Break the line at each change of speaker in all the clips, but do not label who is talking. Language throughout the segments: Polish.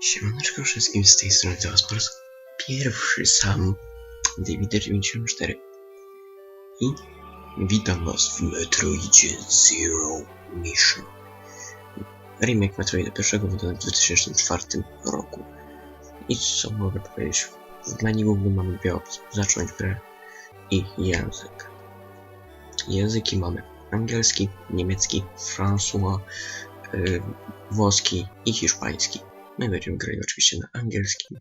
Siemaneczko wszystkim z tej strony to was po raz pierwszy sam David94 i witam was w Metroidzie Zero Mission. Remake Metroida pierwszego wydany w 2004 roku. I co mogę powiedzieć? W menu głównym mamy dwie opcje. Zacząć grę i język. Języki mamy angielski, niemiecki, François, yy, włoski i hiszpański My będziemy grali oczywiście na angielskim.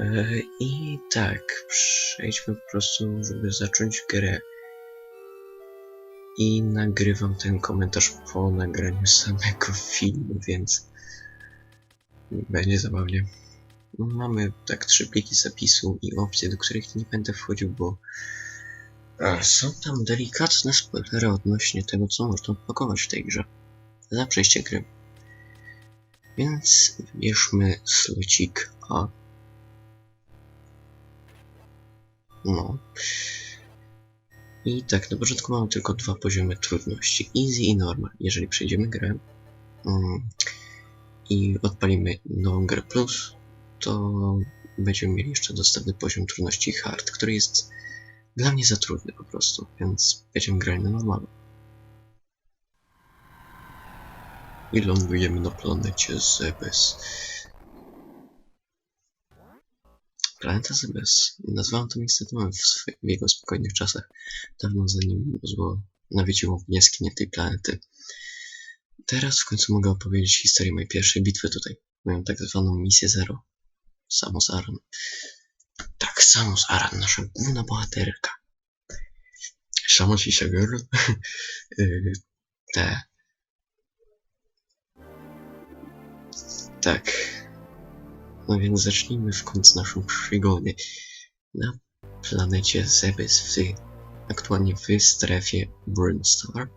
E, I tak, przejdźmy po prostu, żeby zacząć grę. I nagrywam ten komentarz po nagraniu samego filmu, więc będzie zabawnie. Mamy tak trzy pliki zapisu i opcje, do których nie będę wchodził, bo a, są tam delikatne spoilery odnośnie tego, co można pakować w tej grze. Za przejście gry. Więc wybierzmy slocik A. No. I tak, na początku mamy tylko dwa poziomy trudności. Easy i normal. Jeżeli przejdziemy grę um, i odpalimy nową grę plus, to będziemy mieli jeszcze dostępny poziom trudności hard, który jest dla mnie za trudny po prostu, więc będziemy grali na normalu. I lądujemy na planecie Zebes. Planeta Zebes. Nazwałem to miejsce domem w, w jego spokojnych czasach, dawno zanim zło nawiedziło jaskinie tej planety. Teraz w końcu mogę opowiedzieć historię mojej pierwszej bitwy tutaj, moją tak zwaną misję Zero. Samus Aran. Tak, Samus Aran, nasza główna bohaterka. Samus a girl. Te, Tak. No więc zacznijmy w końcu naszą przygodę na planecie Zebes w aktualnie w strefie Burnstar.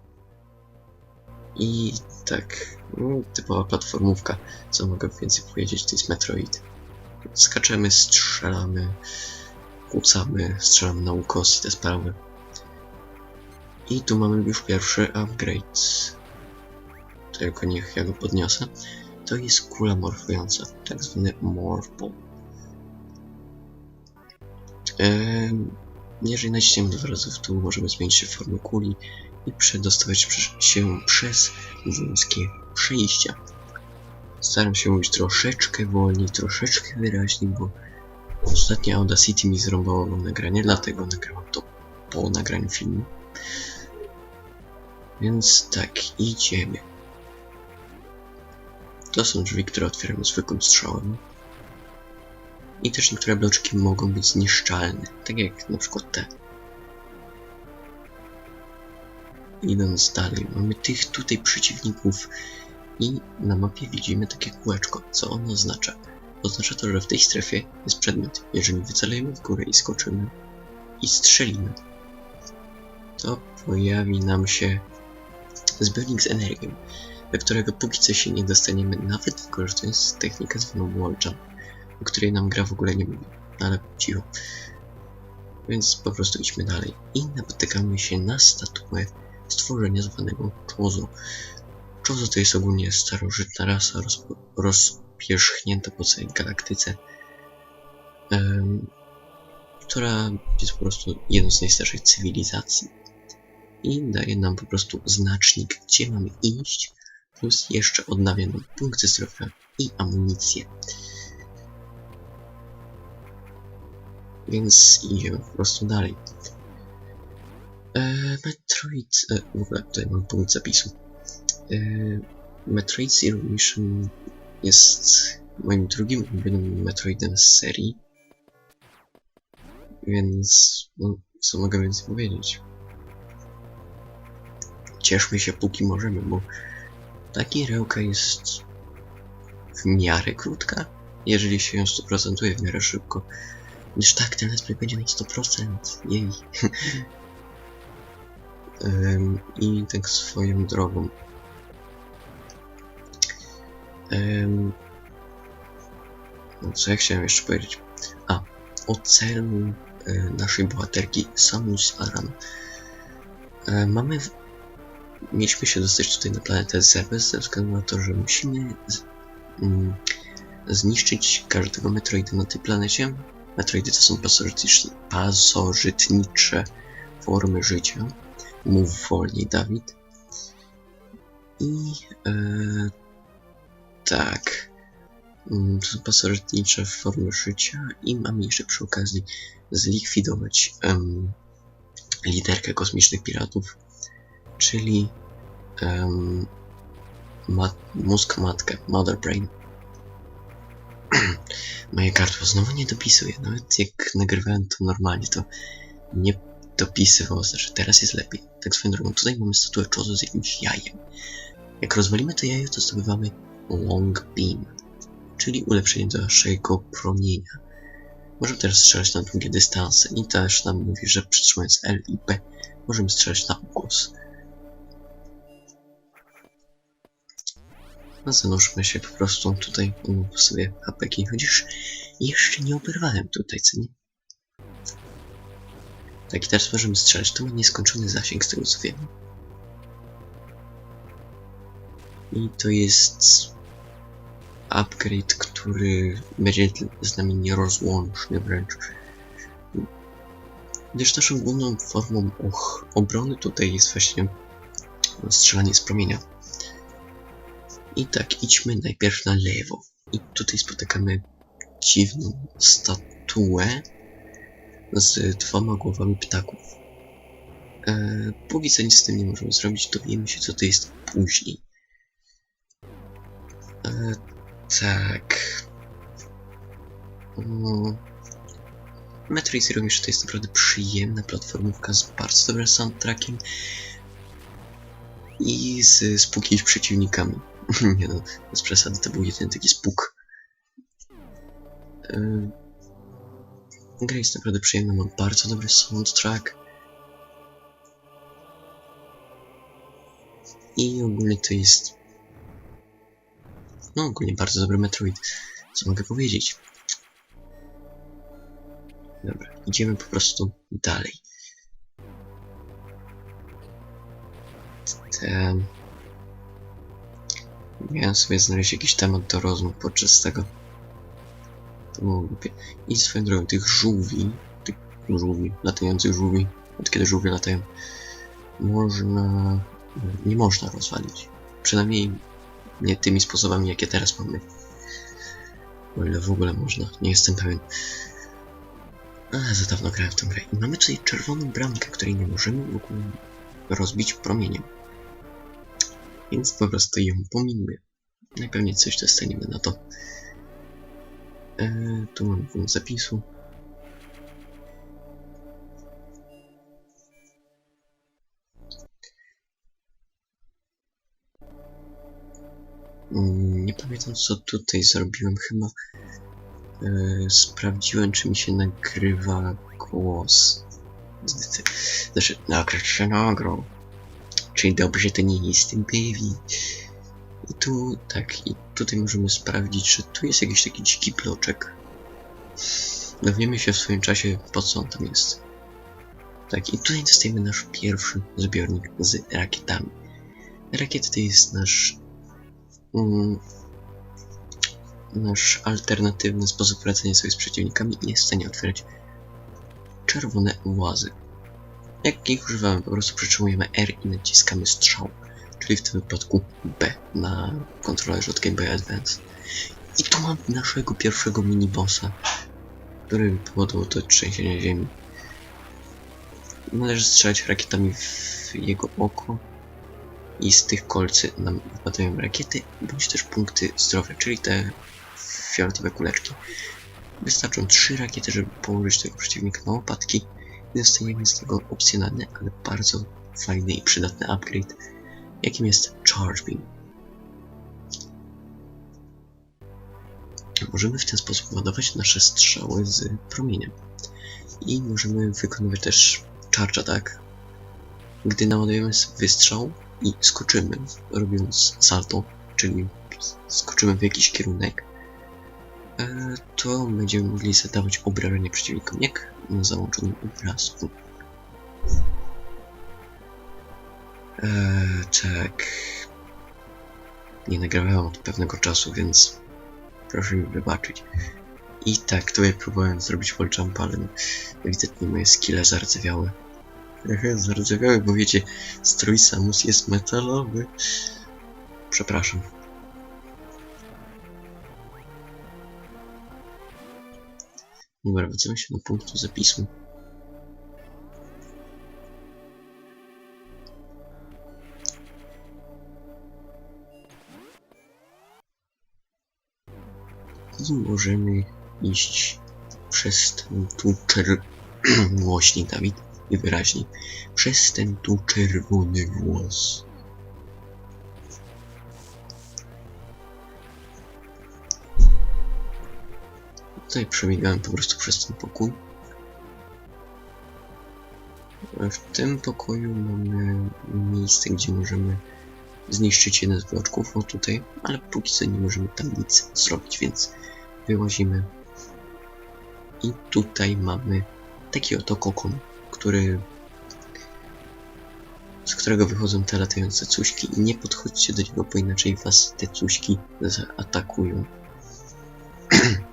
I tak, no, typowa platformówka, co mogę więcej powiedzieć, to jest Metroid. Skaczemy, strzelamy, kłócamy, strzelamy na ukos i te sprawy. I tu mamy już pierwszy upgrade. Tylko niech ja go podniosę to jest kula morfująca, tak zwany morphle. Ehm, jeżeli naciśniemy dwa razy w możemy zmienić formę kuli i przedostawać się przez wąskie przejścia. Staram się mówić troszeczkę wolniej, troszeczkę wyraźniej, bo ostatnio Audacity mi zrąbało nagranie, dlatego nagrałam to po nagraniu filmu. Więc tak, idziemy. To są drzwi, które otwieramy zwykłym strzałem. I też niektóre bloczki mogą być zniszczalne, tak jak na przykład te. Idąc dalej, mamy tych tutaj przeciwników i na mapie widzimy takie kółeczko. Co ono oznacza? Oznacza to, że w tej strefie jest przedmiot. Jeżeli wycelujemy w górę i skoczymy i strzelimy, to pojawi nam się zbiornik z energią do którego póki co się nie dostaniemy, nawet wykorzystując technikę zwaną wall o której nam gra w ogóle nie mówi, ale cicho. Więc po prostu idźmy dalej i napotykamy się na statuę stworzenia zwanego Chozo. Chozo to jest ogólnie starożytna rasa rozp rozpierzchnięta po całej galaktyce, um, która jest po prostu jedną z najstarszych cywilizacji i daje nam po prostu znacznik, gdzie mamy iść, plus jeszcze odnawia nam punkty zdrowia i amunicję. Więc idziemy po prostu dalej. Eee, Metroid... E, w ogóle tutaj mam punkt zapisu. Eee, Metroid Zero Mission jest moim drugim ulubionym Metroidem z serii. Więc... No, co mogę więcej powiedzieć? Cieszmy się póki możemy, bo ta gierałka jest w miarę krótka, jeżeli się ją 100% w miarę szybko. Gdyż tak, ten let's będzie na 100%, jej. I tak swoją drogą. Um, no co ja chciałem jeszcze powiedzieć? A, o celu e, naszej bohaterki Samus Aran. E, mamy mieliśmy się dostać tutaj na planetę Zebes ze względu na to, że musimy z, mm, zniszczyć każdego Metroida na tej planecie. Metroidy to są pasożytnicze, formy życia. Mów wolniej, Dawid. I e, tak. Mm, To są pasożytnicze formy życia i mamy jeszcze przy okazji zlikwidować em, liderkę kosmicznych piratów, czyli em, ma mózg matkę, Mother Brain. Moje gardło znowu nie dopisuje, nawet jak nagrywałem to normalnie, to nie dopisywało, znaczy teraz jest lepiej. Tak swoją drogą, tutaj mamy statuę czosu z jakimś jajem. Jak rozwalimy to jajo, to zdobywamy Long Beam, czyli ulepszenie do naszego promienia. Możemy teraz strzelać na długie dystanse i też nam mówi, że przytrzymując L i B możemy strzelać na ukos. No zanurzmy się po prostu tutaj um, sobie apeki, chociaż jeszcze nie oberwałem tutaj, co nie? Tak, i teraz możemy strzelać. To ma nieskończony zasięg, z tego co wiem. I to jest upgrade, który będzie z nami nierozłączny wręcz. Gdyż naszą główną formą och, obrony tutaj jest właśnie strzelanie z promienia. I tak, idźmy najpierw na lewo. I tutaj spotykamy dziwną statuę z dwoma głowami ptaków. E, póki co nic z tym nie możemy zrobić, dowiemy się co to jest później. E, tak. Mm. Metroid Zero to jest naprawdę przyjemna platformówka z bardzo dobrym soundtrackiem i z spooky przeciwnikami. nie no, bez przesady, to był jedyny taki spuk. Yy, gra jest naprawdę przyjemna, ma bardzo dobry soundtrack. I ogólnie to jest... No ogólnie bardzo dobry Metroid, co mogę powiedzieć. Dobra, idziemy po prostu dalej. Te... Miałem sobie znaleźć jakiś temat do rozmów podczas tego. To było głupie. I swoją drogą, tych żółwi, tych żółwi, latających żółwi, od kiedy żółwie latają, można... nie można rozwalić. Przynajmniej nie tymi sposobami, jakie teraz mamy. O ile w ogóle można, nie jestem pewien. A, za dawno grałem w tę grę. I mamy tutaj czerwoną bramkę, której nie możemy w ogóle rozbić promieniem. Więc po prostu ją pominimy. Najpewniej coś dostaniemy na to. Eee, tu mam punkt zapisu. Mm, Nie pamiętam co tutaj zrobiłem. Chyba e, sprawdziłem czy mi się nagrywa głos. Znaczy, nagrać się nagrał. Czyli dobrze to nie jestem pewien. I tu, tak, i tutaj możemy sprawdzić, że tu jest jakiś taki dziki bloczek. Dowiemy się w swoim czasie, po co on tam jest. Tak, i tutaj dostajemy nasz pierwszy zbiornik z rakietami. Rakiety to jest nasz... Mm, nasz alternatywny sposób radzenia sobie z przeciwnikami i jest w stanie otwierać czerwone łazy. Jak ich używamy, po prostu przytrzymujemy R i naciskamy strzał, czyli w tym wypadku B na kontrolerze od Game Boy Advance. I tu mam naszego pierwszego mini-bossa, który powodował to trzęsienie ziemi. Należy strzelać rakietami w jego oko i z tych kolcy nam wpadają rakiety, bądź też punkty zdrowia, czyli te fioletowe kuleczki. Wystarczą trzy rakiety, żeby położyć tego przeciwnika na łopatki dostaniemy z tego opcjonalny, ale bardzo fajny i przydatny upgrade, jakim jest Charge Beam. Możemy w ten sposób ładować nasze strzały z promieniem. I możemy wykonywać też charge attack. Gdy naładujemy wystrzał i skoczymy, robiąc salto, czyli skoczymy w jakiś kierunek, to będziemy mogli zadawać obrażenia przeciwnikom, jak na załączonym obrazku. Eee, tak. Nie nagrywałem od pewnego czasu, więc Proszę mi wybaczyć. I tak, tutaj próbowałem zrobić wall jump, ale no, ewidentnie moje skille zardzewiały. Ehe, zardzewiały, bo wiecie, strój Samus jest metalowy. Przepraszam. Dobra, wracamy się do punktu zapisu. I możemy iść przez ten tu czer... Głośniej, Dawid, i wyraźniej. Przez ten tu czerwony włos. Tutaj przebiegałem po prostu przez ten pokój. W tym pokoju mamy miejsce, gdzie możemy zniszczyć jeden z bloczków, o tutaj, ale póki co nie możemy tam nic zrobić, więc wyłazimy. I tutaj mamy taki oto kokon, który z którego wychodzą te latające cuśki i nie podchodźcie do niego, bo inaczej was te cuśki zaatakują.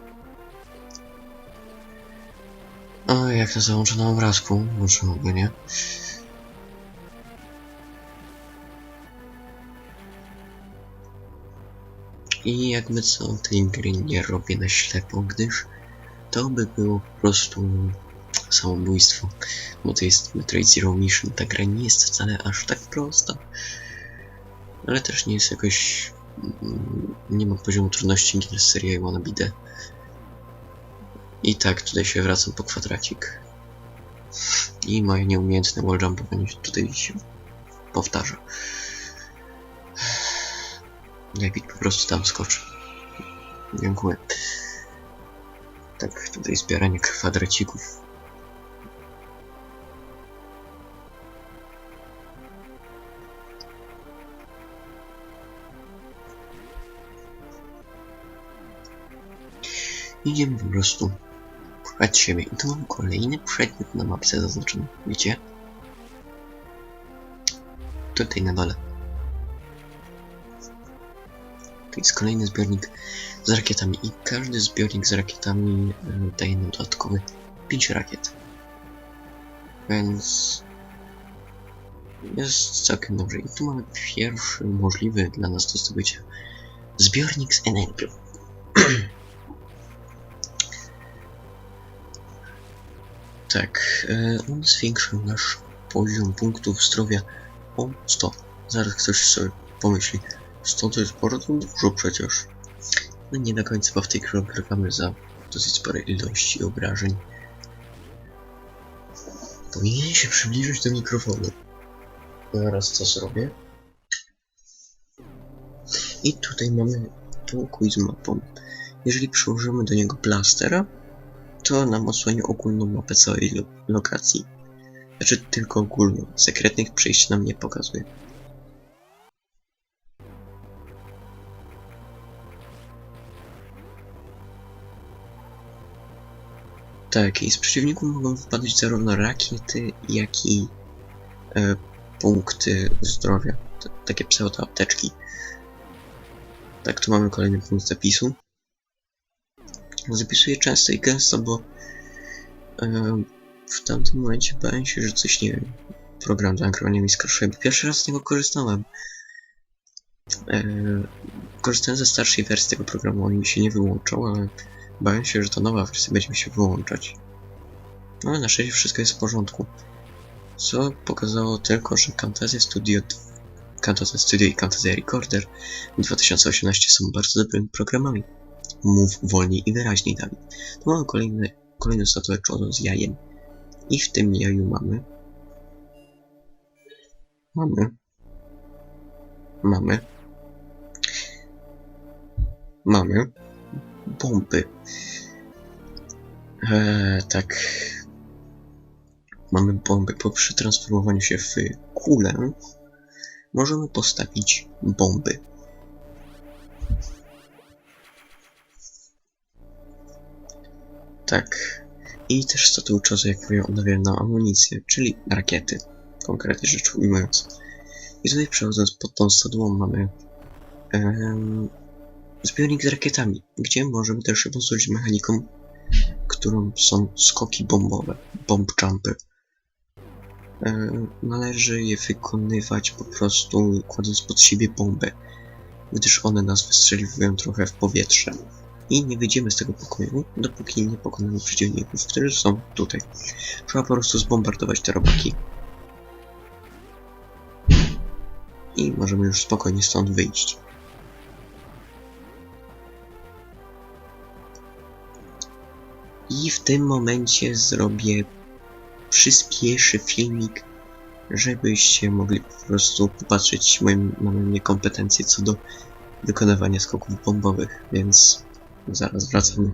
O, jak to załączę na obrazku, mogę, nie? I jakby co, tej gry nie robię na ślepo, gdyż to by było po prostu samobójstwo. Bo to jest Metroid Zero Mission, ta gra nie jest wcale aż tak prosta. Ale też nie jest jakoś... mm, Nie ma poziomu trudności gier serii I Wanna Be The. I tak, tutaj się wracam po kwadracik. I moje nieumiejętne wall jumpowanie się tutaj się powtarza. David po prostu tam skoczy. Dziękuję. Tak, tutaj zbieranie kwadracików. Idziemy po prostu przed siebie. I tu mam kolejny przedmiot na mapce zaznaczony. Widzicie? Tutaj na dole. To jest kolejny zbiornik z rakietami i każdy zbiornik z rakietami y, daje nam dodatkowy 5 rakiet. Więc jest całkiem dobrze. I tu mamy pierwszy możliwy dla nas do zdobycia zbiornik z energią. tak, y, on zwiększył nasz poziom punktów zdrowia o 100. Zaraz ktoś sobie pomyśli, 100 to jest bardzo dużo przecież. No nie do końca, bo w tej grze ogrywamy za dosyć spore ilości obrażeń. Powinien się przybliżyć do mikrofonu. Zaraz co zrobię. I tutaj mamy pokój z mapą. Jeżeli przyłożymy do niego plastera, to nam odsłoni ogólną mapę całej lo lokacji. Znaczy tylko ogólną. Sekretnych przejść nam nie pokazuje. Tak, i z przeciwników mogą wypadać zarówno rakiety, jak i e, punkty zdrowia. Takie pseudo-apteczki. Tak, tu mamy kolejny punkt zapisu. Zapisuję często i gęsto, bo e, w tamtym momencie bałem się, że coś, nie wiem, program do nagrywania mi skraszuje, bo pierwszy raz z niego korzystałem. E, korzystałem ze starszej wersji tego programu, on mi się nie wyłączał, ale Bałem się, że ta nowa wersja będzie mi się wyłączać. No ale na szczęście wszystko jest w porządku. Co pokazało tylko, że Camtasia Studio, Camtasia Studio i Camtasia Recorder 2018 są bardzo dobrymi programami. Mów wolniej i wyraźniej, Dawid. Tu mamy kolejny, kolejną statuę czodu z jajem. I w tym jaju mamy... Mamy... Mamy... Mamy bomby. Eee, tak. Mamy bomby. Po przetransformowaniu się w kulę możemy postawić bomby. Tak. I też statuły czasu, jak mówię, odnawiają nam amunicję, czyli rakiety, konkretnie rzecz ujmując. I tutaj przechodząc pod tą statuą mamy em, zbiornik z rakietami, gdzie możemy też posłużyć mechaniką, którą są skoki bombowe, bomb jumpy. Należy je wykonywać po prostu kładąc pod siebie bombę, gdyż one nas wystrzeliwują trochę w powietrze. I nie wyjdziemy z tego pokoju, dopóki nie pokonamy przeciwników, którzy są tutaj. Trzeba po prostu zbombardować te robaki. I możemy już spokojnie stąd wyjść. I w tym momencie zrobię przyspieszy filmik, żebyście mogli po prostu popatrzeć moim, na moje niekompetencje co do wykonywania skoków bombowych, więc zaraz wracamy.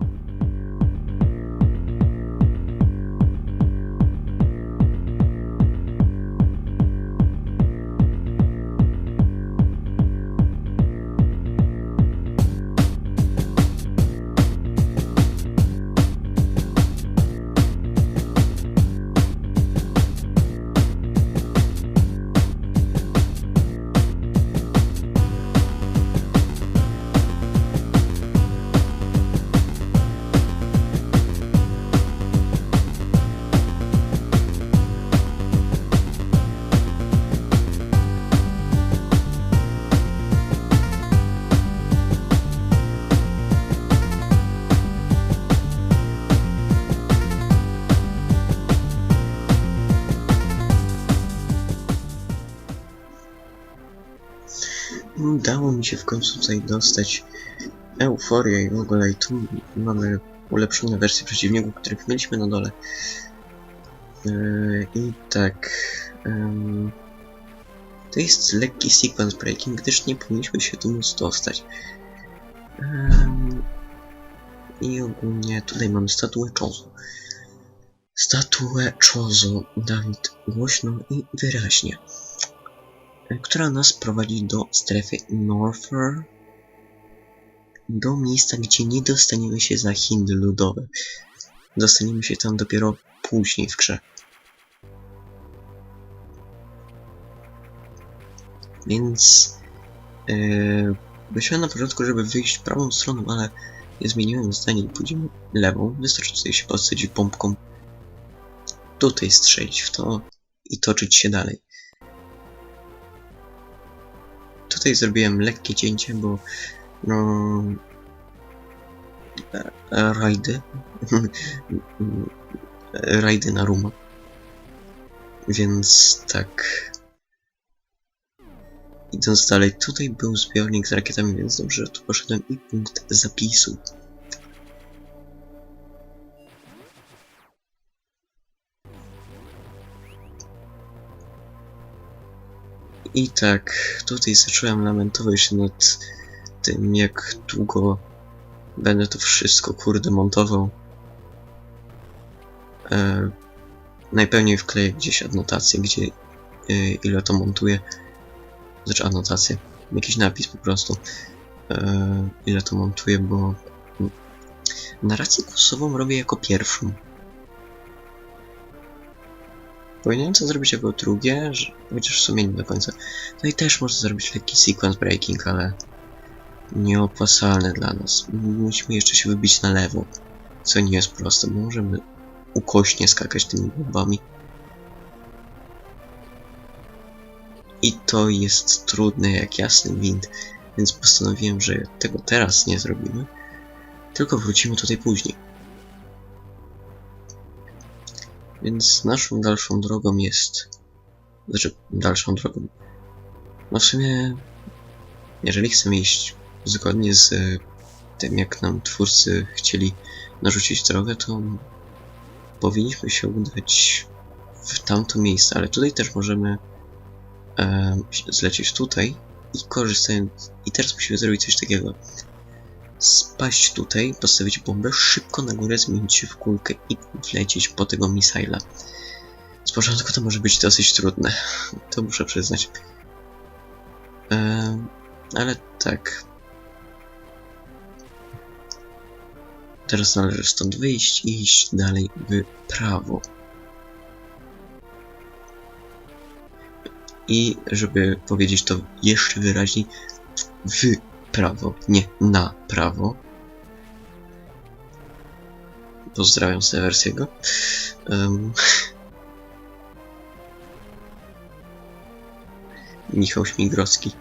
Się w końcu tutaj dostać euforię i w ogóle i tu mamy ulepszone wersje przeciwników, których mieliśmy na dole. Eee, I tak... em, to jest lekki sequence breaking, gdyż nie powinniśmy się tu móc dostać. Em, I ogólnie tutaj mamy statuę Chozo. Statuę Chozo, Dawid, głośno i wyraźnie która nas prowadzi do strefy Norther, do miejsca, gdzie nie dostaniemy się za Hindy ludowe. Dostaniemy się tam dopiero później w grze. Więc yy, myślałem na początku, żeby wyjść prawą stroną, ale nie zmieniłem zdania i pójdziemy lewą. Wystarczy tutaj się podsadzić pompką. Tutaj strzelić w to i toczyć się dalej. Tutaj zrobiłem lekkie cięcie, bo no e, e, rajdy rajdy na Ruma. Więc tak. Idąc dalej, tutaj był zbiornik z rakietami, więc dobrze, że tu poszedłem i punkt zapisu. I tak, tutaj zacząłem lamentować się nad tym, jak długo będę to wszystko, kurde, montował. E, najpewniej wkleję gdzieś adnotację, gdzie e, ile to montuję. Znaczy anotację, jakiś napis po prostu. E, ile to montuję, bo narrację głosową robię jako pierwszą. Powinienem to zrobić jako drugie, że, chociaż w sumie nie do końca. No i też można zrobić lekki sequence breaking, ale nieopłacalne dla nas. Musimy jeszcze się wybić na lewo, co nie jest proste, bo możemy ukośnie skakać tymi bombami. I to jest trudne jak jasny wind, więc postanowiłem, że tego teraz nie zrobimy, tylko wrócimy tutaj później. Więc naszą dalszą drogą jest... Znaczy, dalszą drogą. No w sumie, jeżeli chcemy iść zgodnie z e, tym, jak nam twórcy chcieli narzucić drogę, to powinniśmy się udać w tamto miejsce, ale tutaj też możemy e, zlecieć tutaj i korzystając... I teraz musimy zrobić coś takiego spaść tutaj, postawić bombę, szybko na górę zmienić się w kulkę i wlecieć po tego misaila. Z początku to może być dosyć trudne, to muszę przyznać. Eee, ale tak. Teraz należy stąd wyjść i iść dalej w prawo. I żeby powiedzieć to jeszcze wyraźniej, w prawo, nie na prawo. Pozdrawiam Sewersiego. Um, Michał Śmigrowski.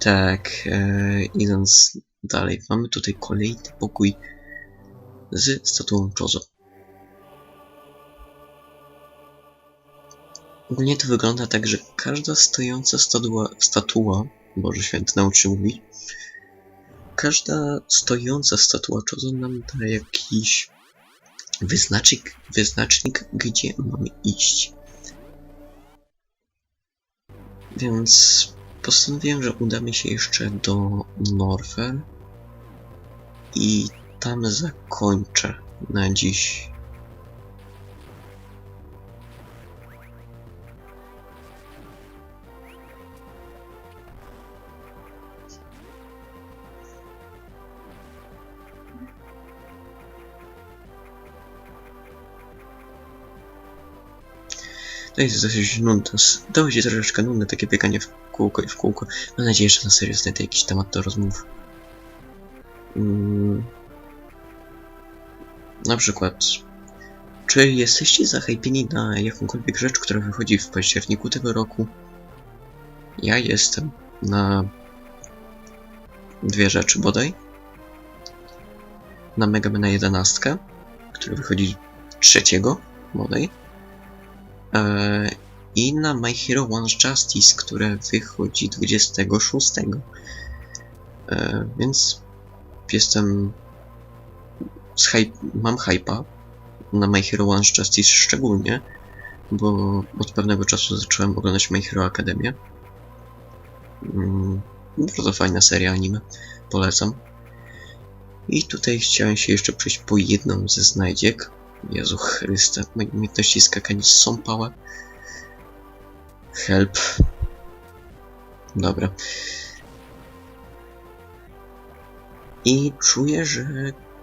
Tak, e, idąc dalej, mamy tutaj kolejny pokój z statuą Chozo. Ogólnie to wygląda tak, że każda stojąca statua, statua Boże Święty nauczy mówić, każda stojąca statua Chozo nam da jakiś wyznacznik, wyznacznik, gdzie mamy iść. Więc postanowiłem, że udamy się jeszcze do Norfer i tam zakończę na dziś. To jest dosyć nudne. To będzie troszeczkę nudne, takie bieganie w kółko i w kółko. Mam nadzieję, że na serio znajdę jakiś temat do rozmów. Mm. Na przykład, czy jesteście zachępieni na jakąkolwiek rzecz, która wychodzi w październiku tego roku? Ja jestem na dwie rzeczy bodaj. Na Mega Mana 11, który wychodzi trzeciego bodaj. Eee, I na My Hero One's Justice, które wychodzi 26. Eee, więc jestem z hype, mam na My Hero One's Justice szczególnie, bo od pewnego czasu zacząłem oglądać My Hero Academia. Mm, bardzo fajna seria anime, polecam. I tutaj chciałem się jeszcze przejść po jedną ze znajdziek. Jezu Chryste, moje umiejętności skakania są pałe. Help. Dobra. I czuję, że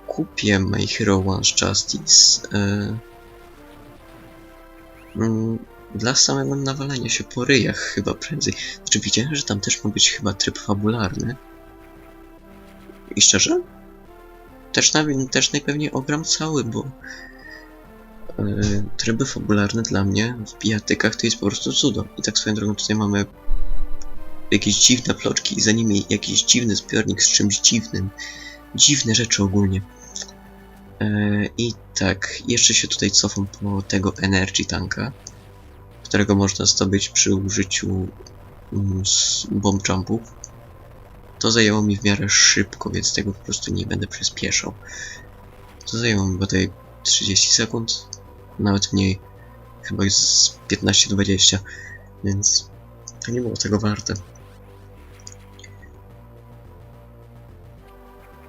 kupię My Hero One's Justice. Mm, dla samego nawalania się po ryjach chyba prędzej. Znaczy widziałem, że tam też ma być chyba tryb fabularny. I szczerze? Też, na, też najpewniej ogram cały, bo e, tryby fabularne dla mnie w bijatykach to jest po prostu cudo. I tak swoją drogą tutaj mamy jakieś dziwne ploczki i za nimi jakiś dziwny zbiornik z czymś dziwnym. Dziwne rzeczy ogólnie. E, I tak, jeszcze się tutaj cofam po tego Energy Tanka, którego można zdobyć przy użyciu mm, bomb jumpów. To zajęło mi w miarę szybko, więc tego po prostu nie będę przyspieszał. To zajęło mi bodaj 30 sekund, nawet mniej, chyba jest z 15-20, więc to nie było tego warte.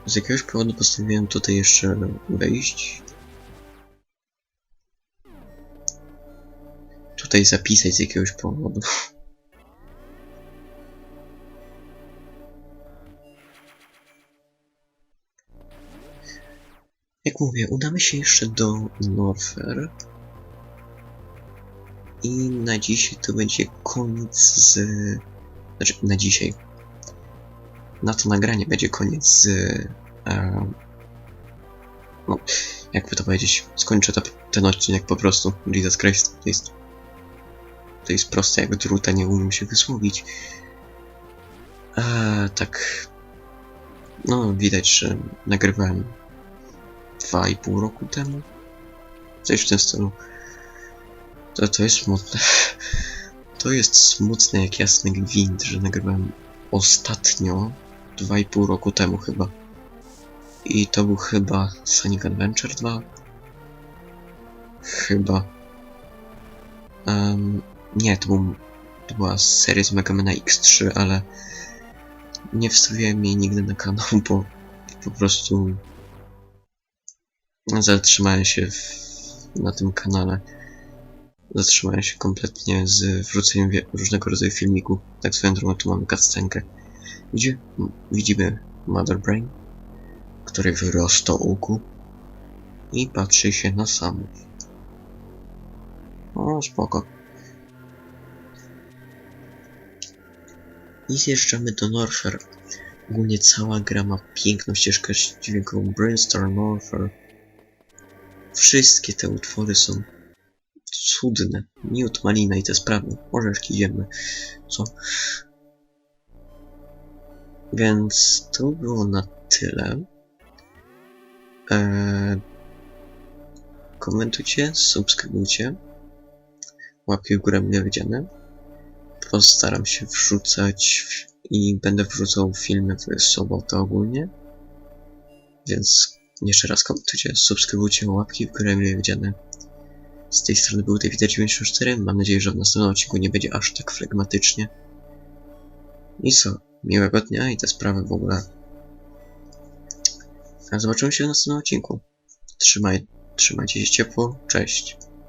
Z jakiegoś powodu postanowiłem tutaj jeszcze wejść. Tutaj zapisać z jakiegoś powodu. Jak mówię, udamy się jeszcze do Norfer. I na dzisiaj to będzie koniec z... Znaczy, na dzisiaj. Na to nagranie będzie koniec z... E, no, jakby to powiedzieć, skończę to, ten odcinek po prostu. Jesus Christ, to jest... To jest proste jak druta, nie umiem się wysłowić. E, tak... No, widać, że nagrywałem dwa i pół roku temu. Coś w tym stylu. To, to jest smutne. To jest smutne jak jasny gwint, że nagrywałem ostatnio dwa i pół roku temu chyba. I to był chyba Sonic Adventure 2. Chyba. Em, nie, to, był, to była seria z Mega Mana X3, ale nie wstawiałem jej nigdy na kanał, bo po prostu zatrzymałem się w, na tym kanale. Zatrzymałem się kompletnie z wrzuceniem różnego rodzaju filmików. Tak swoją drogą tu mamy cutscenkę, gdzie widzimy Mother Brain, który wyrosła łuku i patrzy się na samów. O, spoko. I zjeżdżamy do Norfair. Ogólnie cała gra ma piękną ścieżkę dźwiękową. Brainstorm, Norfair. Wszystkie te utwory są cudne. Miód, malina i te sprawy. Orzeszki ziemne. Co? Więc to było na tyle. Eee, komentujcie, subskrybujcie. Łapki w górę mile widziane. Postaram się wrzucać w- i będę wrzucał filmy w sobotę ogólnie. Więc jeszcze raz komentujcie, subskrybujcie, łapki w górę mile widziane. Z tej strony był David 94. Mam nadzieję, że w następnym odcinku nie będzie aż tak flegmatycznie. I co? Miłego dnia i te sprawy w ogóle. A zobaczymy się w następnym odcinku. Trzymaj, trzymajcie się ciepło. Cześć.